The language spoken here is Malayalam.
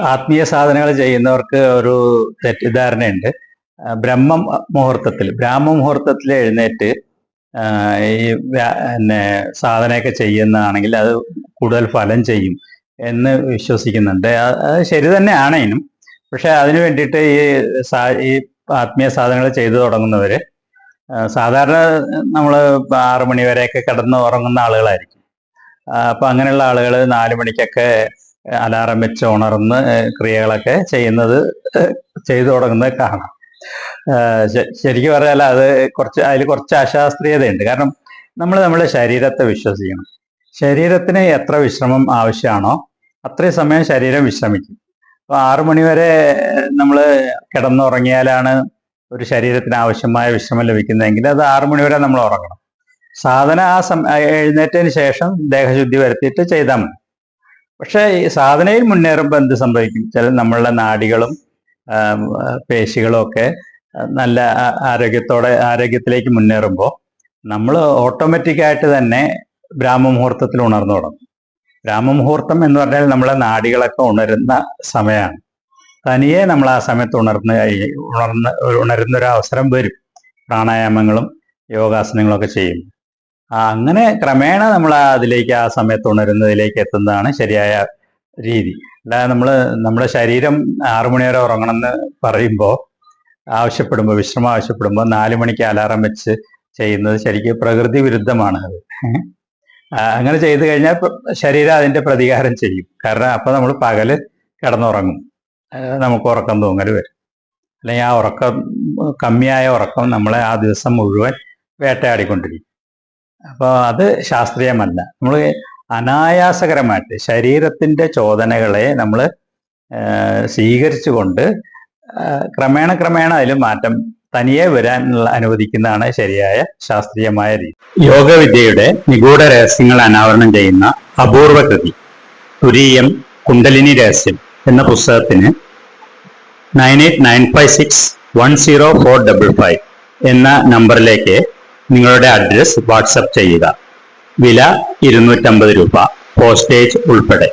ആത്മീയ സാധനങ്ങൾ ചെയ്യുന്നവർക്ക് ഒരു തെറ്റിദ്ധാരണയുണ്ട്. ബ്രഹ്മ മുഹൂർത്തത്തിൽ ബ്രാഹ്മ മുഹൂർത്തത്തിൽ എഴുന്നേറ്റ് ഈ പിന്നെ സാധനയൊക്കെ ചെയ്യുന്നതാണെങ്കിൽ അത് കൂടുതൽ ഫലം ചെയ്യും എന്ന് വിശ്വസിക്കുന്നുണ്ട്. അത് ശരി തന്നെയാണേനും പക്ഷെ അതിനു വേണ്ടിയിട്ട് ഈ സാ- ഈ ആത്മീയ സാധനങ്ങൾ ചെയ്തു തുടങ്ങുന്നവര് സാധാരണ നമ്മൾ ആറു മണി വരെയൊക്കെ കിടന്ന് ഉറങ്ങുന്ന ആളുകളായിരിക്കും. അപ്പൊ അങ്ങനെയുള്ള ആളുകൾ നാലു മണിക്കൊക്കെ അലാറം വെച്ച് ഉണർന്ന് ക്രിയകളൊക്കെ ചെയ്യുന്നത് ചെയ്തു തുടങ്ങുന്നത് കാണാം. ശരിക്കും പറഞ്ഞാൽ അത് കുറച്ച് അതിൽ കുറച്ച് അശാസ്ത്രീയതയുണ്ട്. കാരണം നമ്മൾ നമ്മുടെ ശരീരത്തെ വിശ്വസിക്കണം. ശരീരത്തിന് എത്ര വിശ്രമം ആവശ്യമാണോ അത്രയും സമയം ശരീരം വിശ്രമിക്കും. അപ്പോൾ ആറു മണിവരെ നമ്മൾ കിടന്നുറങ്ങിയാലാണ് ഒരു ശരീരത്തിന് ആവശ്യമായ വിശ്രമം ലഭിക്കുന്നതെങ്കിൽ അത് ആറു മണിവരെ നമ്മൾ ഉറങ്ങണം. സാധന ആ സം എഴുന്നേറ്റതിന് ശേഷം ദേഹശുദ്ധി വരുത്തിയിട്ട് ചെയ്താൽ മതി. പക്ഷേ ഈ സാധനയിൽ മുന്നേറുമ്പോൾ എന്ത് സംഭവിക്കും? ചില നമ്മളുടെ നാടികളും പേശികളും ഒക്കെ നല്ല ആരോഗ്യത്തോടെ ആരോഗ്യത്തിലേക്ക് മുന്നേറുമ്പോൾ നമ്മൾ ഓട്ടോമാറ്റിക്കായിട്ട് തന്നെ ബ്രാഹ്മമുഹൂർത്തത്തിൽ ഉണർന്നു തുടങ്ങും. ബ്രാഹ്മമുഹൂർത്തം എന്ന് പറഞ്ഞാൽ നമ്മളെ നാടികളൊക്കെ ഉണരുന്ന സമയമാണ്. തനിയെ നമ്മൾ ആ സമയത്ത് ഉണർന്ന് ഉണർന്ന് ഉണരുന്ന ഒരു അവസരം വരും. പ്രാണായാമങ്ങളും യോഗാസനങ്ങളും ഒക്കെ ചെയ്യും അങ്ങനെ ക്രമേണ നമ്മൾ അതിലേക്ക് ആ സമയത്ത് ഉണരുന്നതിലേക്ക് എത്തുന്നതാണ് ശരിയായ രീതി. അല്ലാതെ നമ്മൾ നമ്മുടെ ശരീരം ആറു മണി വരെ ഉറങ്ങണം എന്ന് പറയുമ്പോൾ ആവശ്യപ്പെടുമ്പോൾ വിശ്രമം ആവശ്യപ്പെടുമ്പോൾ നാല് മണിക്ക് അലാറം വെച്ച് ചെയ്യുന്നത് ശരിക്കും പ്രകൃതി വിരുദ്ധമാണ് അത്. അങ്ങനെ ചെയ്തു കഴിഞ്ഞാൽ ശരീരം അതിന്റെ പ്രതികാരം ചെയ്യും. കാരണം അപ്പൊ നമ്മൾ പകൽ കിടന്നുറങ്ങും. നമുക്ക് ഉറക്കം തൂങ്ങൽ വരും. അല്ലെങ്കിൽ ആ ഉറക്കം കമ്മിയായ ഉറക്കം നമ്മളെ ആ ദിവസം മുഴുവൻ വേട്ടയാടിക്കൊണ്ടിരിക്കും. അപ്പോൾ അത് ശാസ്ത്രീയമല്ല. നമ്മൾ അനായാസകരമായിട്ട് ശരീരത്തിന്റെ ചോദനകളെ നമ്മൾ സ്വീകരിച്ചുകൊണ്ട് ക്രമേണ ക്രമേണ അതിൽ മാറ്റം തനിയെ വരാനുള്ള അനുവദിക്കുന്നതാണ് ശരിയായ ശാസ്ത്രീയമായ രീതി. യോഗവിദ്യയുടെ നിഗൂഢ രഹസ്യങ്ങൾ അനാവരണം ചെയ്യുന്ന അപൂർവ കൃതി തുരീയം കുണ്ടലിനി രഹസ്യം എന്ന പുസ്തകത്തിന് nine eight nine five six one zero four double five എന്ന നമ്പറിലേക്ക് നിങ്ങളുടെ അഡ്രസ് വാട്സപ്പ് ചെയ്യുക. വില ഇരുന്നൂറ്റമ്പത് രൂപ. പോസ്റ്റേജ് ഉൾപ്പെടെ.